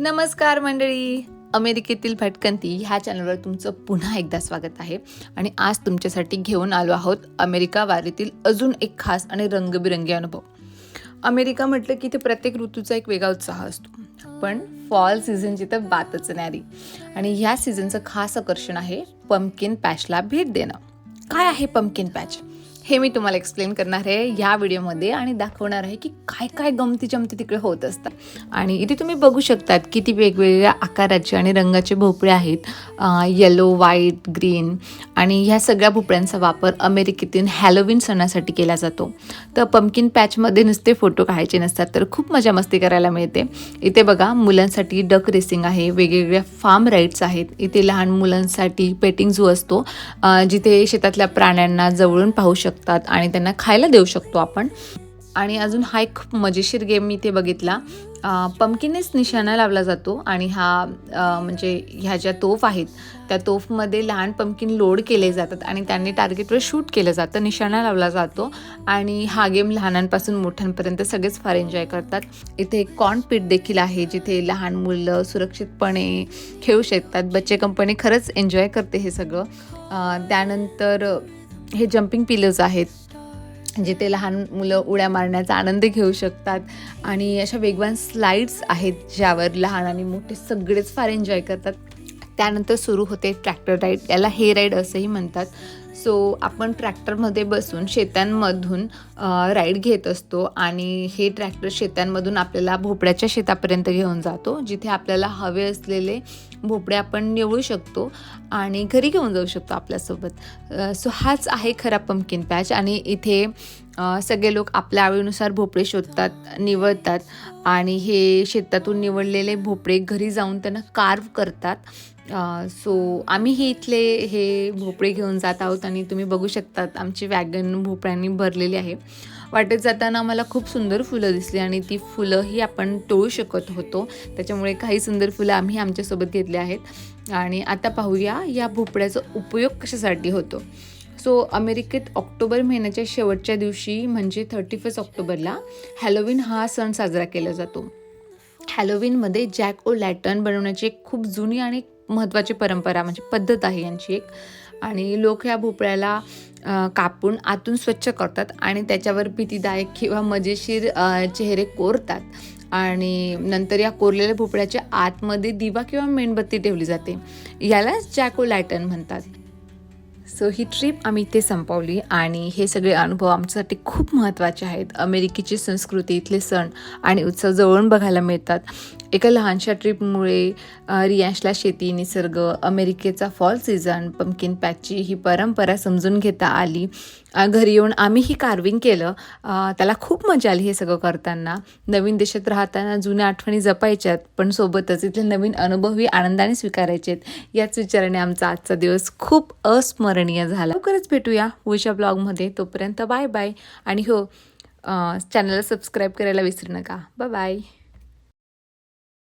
नमस्कार मंडळी. अमेरिकेतील भटकंती ह्या चॅनलवर तुमचं पुन्हा एकदा स्वागत आहे. आणि आज तुमच्यासाठी घेऊन आलो आहोत अमेरिका वारीतील अजून एक खास आणि रंगबिरंगी अनुभव. अमेरिका म्हटलं की ते प्रत्येक ऋतूचा एक वेगळा उत्साह असतो. पण फॉल सीझनची तर बातच न्यारी. आणि ह्या सीझनचं खास आकर्षण आहे पमकिन पॅचला भेट देणं. काय आहे पमकिन पॅच हे मी तुम्हाला एक्सप्लेन करणार आहे ह्या व्हिडिओमध्ये आणि दाखवणार आहे की काय काय गमती जमती तिकडे होत असतात. आणि इथे तुम्ही बघू शकतात किती वेगवेगळ्या आकाराचे आणि रंगाचे भोपळे आहेत. येलो व्हाईट ग्रीन आणि ह्या सगळ्या भोपळ्यांचा वापर अमेरिकेतील हॅलोविन सणासाठी केला जातो. तर पम्पकिन पॅचमध्ये नुसते फोटो काढायचे नसतात तर खूप मजा मस्ती करायला मिळते. इथे बघा मुलांसाठी डक रेसिंग आहे वेगवेगळ्या फार्म राईड्स आहेत. इथे लहान मुलांसाठी पेटिंग झू असतो. जिथे शेतातल्या प्राण्यांना जवळून पाहू शकतो शकतात आणि त्यांना खायला देऊ शकतो आपण. आणि अजून हा एक खूप मजेशीर गेम मी ते बघितला. पंपकिनेच निशाणा लावला जातो आणि हा म्हणजे ह्या ज्या तोफ आहेत त्या तोफमध्ये लहान पमकिन लोड केले जातात आणि त्यांनी टार्गेटवर शूट केलं जातं निशाणा लावला जातो. आणि हा गेम लहानांपासून मोठ्यांपर्यंत सगळेच फार एन्जॉय करतात. इथे एक देखील आहे जिथे लहान मुलं सुरक्षितपणे खेळू शकतात. बच्चे कंपनी खरंच एन्जॉय करते हे सगळं. त्यानंतर हे जम्पिंग पिलर्स आहेत जिथे लहान मुलं उड्या मारण्याचा आनंद घेऊ शकतात. आणि अशा वेगवान स्लाईड्स आहेत ज्यावर लहान आणि मोठे सगळेच फार एन्जॉय करतात. त्यानंतर सुरू होते ट्रॅक्टर राईड याला हे राईड असंही म्हणतात. सो आपण ट्रॅक्टरमध्ये बसून शेतांमधून राईड घेत असतो आणि हे ट्रॅक्टर शेतांमधून आपल्याला भोपळ्याच्या शेतापर्यंत घेऊन जातो जिथे आपल्याला हवे असलेले भोपळे आपण निवडू शकतो आणि घरी घेऊन जाऊ शकतो आपल्यासोबत. सो हाच आहे खरा पंपकिन पॅच आणि इथे सगळे लोक आपल्या आवडीनुसार भोपळे शोधतात निवडतात आणि हे शेतातून निवडलेले भोपळे घरी जाऊन त्यांना कार्व करतात. सो आम्ही इथले हे भोपळे घेऊन जात आहोत आणि तुम्ही बघू शकतात आमची वॅगन भोपळ्यांनी भरलेली आहे. वाटेत जाताना आम्हाला खूप सुंदर फुलं दिसली आणि ती फुलंही आपण टोळू शकत होतो. त्याच्यामुळे काही सुंदर फुलं आम्ही आमच्यासोबत घेतली आहेत. आणि आता पाहूया या भोपळ्याचा उपयोग कशासाठी होतो. सो अमेरिकेत ऑक्टोबर महिन्याच्या शेवटच्या दिवशी म्हणजे थर्टी फर्स्ट ऑक्टोबरला हॅलोविन हा सण साजरा केला जातो. हॅलोविनमध्ये जॅक ओ लॅटर्न बनवण्याची एक खूप जुनी आणि महत्त्वाची परंपरा म्हणजे पद्धत आहे यांची एक. आणि लोक ह्या भोपळ्याला कापून आतून स्वच्छ करतात आणि त्याच्यावर भीतीदायक किंवा मजेशीर चेहरे कोरतात. आणि नंतर या कोरलेल्या भोपळ्याच्या आतमध्ये दिवा किंवा मेणबत्ती ठेवली जाते. यालाच जॅको लॅटर्न म्हणतात. सो ही ट्रिप आम्ही इथे संपवली आणि हे सगळे अनुभव आमच्यासाठी खूप महत्त्वाचे आहेत. अमेरिकेची संस्कृती इथले सण आणि उत्सव जवळून बघायला मिळतात. एका लहानशा ट्रिपमुळे रियांशला शेती निसर्ग अमेरिकेचा फॉल सीझन पंपकिन पॅची ही परंपरा समजून घेता आली. घरी येऊन आम्ही ही कार्विंग केलं. त्याला खूप मजा आली हे सगळं करताना. नवीन देशात राहताना जुन्या आठवणी जपायच्यात पण सोबतच इथले नवीन अनुभवही आनंदाने स्वीकारायचे आहेत याच विचाराने आमचा आजचा दिवस खूप अस्मरण स्मरणीय झाला. लवकरच भेटूया पुढच्या ब्लॉगमध्ये. तोपर्यंत बाय बाय. आणि हो चॅनलला सबस्क्राईब करायला विसरू नका. Bye bye